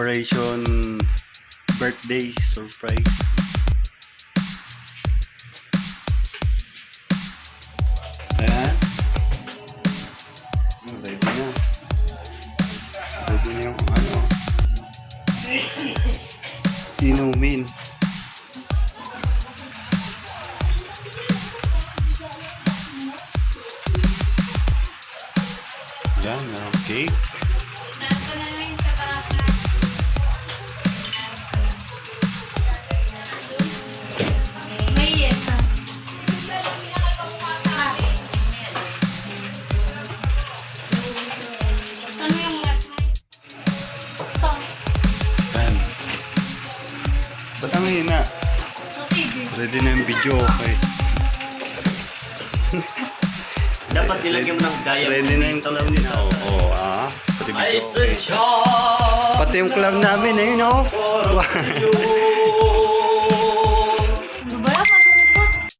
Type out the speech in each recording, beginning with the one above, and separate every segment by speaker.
Speaker 1: Operation Birthday Surprise. Ayan. Oh, ready na. Ready yung ano. Inumin. Yan, ah, Ready na yung video, okay.
Speaker 2: Dapat nilagyan mo ng gaya Ready na yung club nila. Oo,
Speaker 1: oh, ah. Pati video, okay.
Speaker 2: Pati yung club namin, ayun oh.
Speaker 3: Malungkot.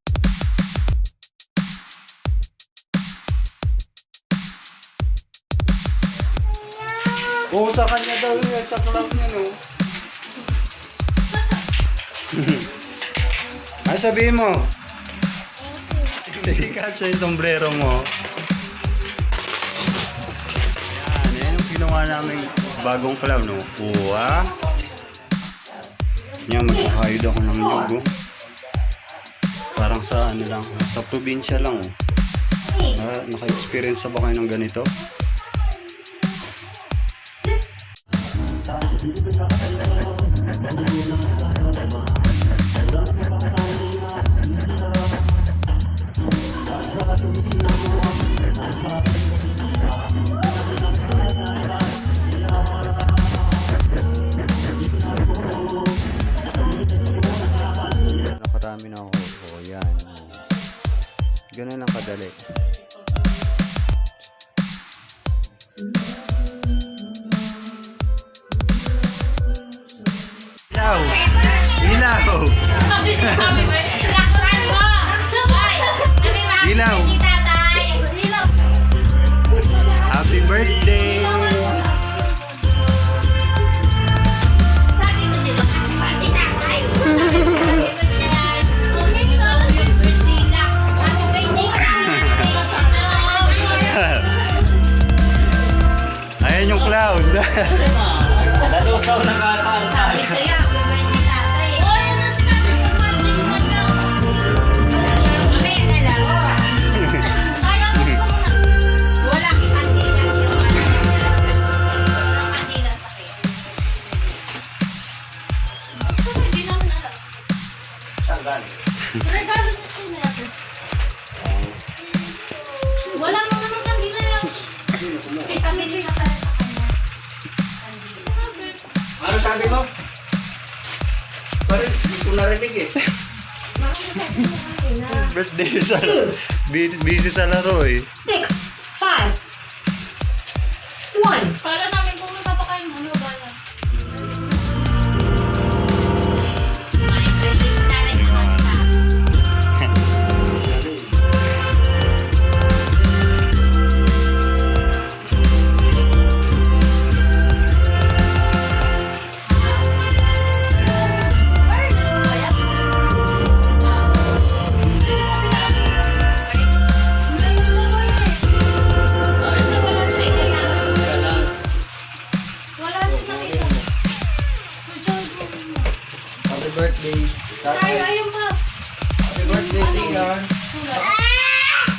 Speaker 1: Oo, sa kanya daw yun, sa club niya, no. Ay, sabihin mo. Hindi kasi yung sombrero mo. Yan, yan yung ginawa namin bagong club, no. Uwa. Yan, magkakayod ako ng nyug, oh. Parang sa ano lang, sa probinsya lang, oh. Na, naka-experience na ba kayo ng ganito?
Speaker 4: Nakarami
Speaker 1: na ako. O, yan. Ganun lang kadali. Ilaw! Ilaw!
Speaker 5: Sabi
Speaker 3: di naman alam.
Speaker 6: Saan galing?
Speaker 3: Regalo na sinabi. Wala Ano sabi mo?
Speaker 6: Parang hindi ko narinig eh.
Speaker 1: birthday sa busy, busy sa laro eh.
Speaker 4: six,
Speaker 3: Birthday, Tingnan.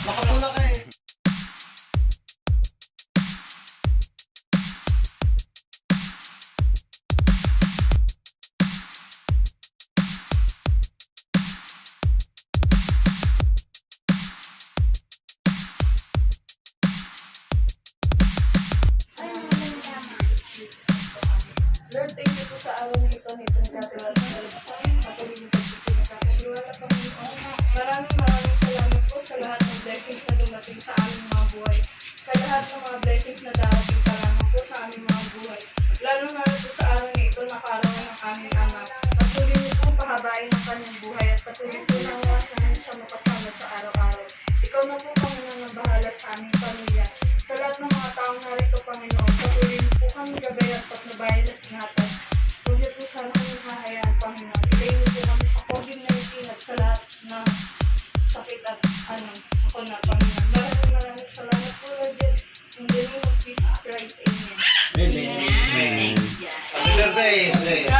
Speaker 6: Nakapula ka eh. Lord, thank you po sa araw na ito, nitong gagawin ng Lord sa amin. Patuloy niyo po po pinagkakaliwala pa Maraming maraming salamat po sa lahat ng blessings na dumating sa aming mga buhay. Sa lahat ng mga blessings na darating po sa aming mga buhay. Lalo na po sa araw na ito, nakarawan ng aming ama. Patuloy niyo po pahabain ang buhay at patuloy po na namin sa araw-araw. Ikaw na po, Panginoon, ang bahala sa aming pamilya. Sa lahat ng mga taong narito, Panginoon, patuloy niyo po kami gabayan at patnubayan at ingatan. ko na Panginoon. Maraming maraming salamat po, Lord God. In the name of Jesus Christ, Amen.
Speaker 5: Amen. Amen. Amen. Amen. Amen.
Speaker 6: Amen. Amen.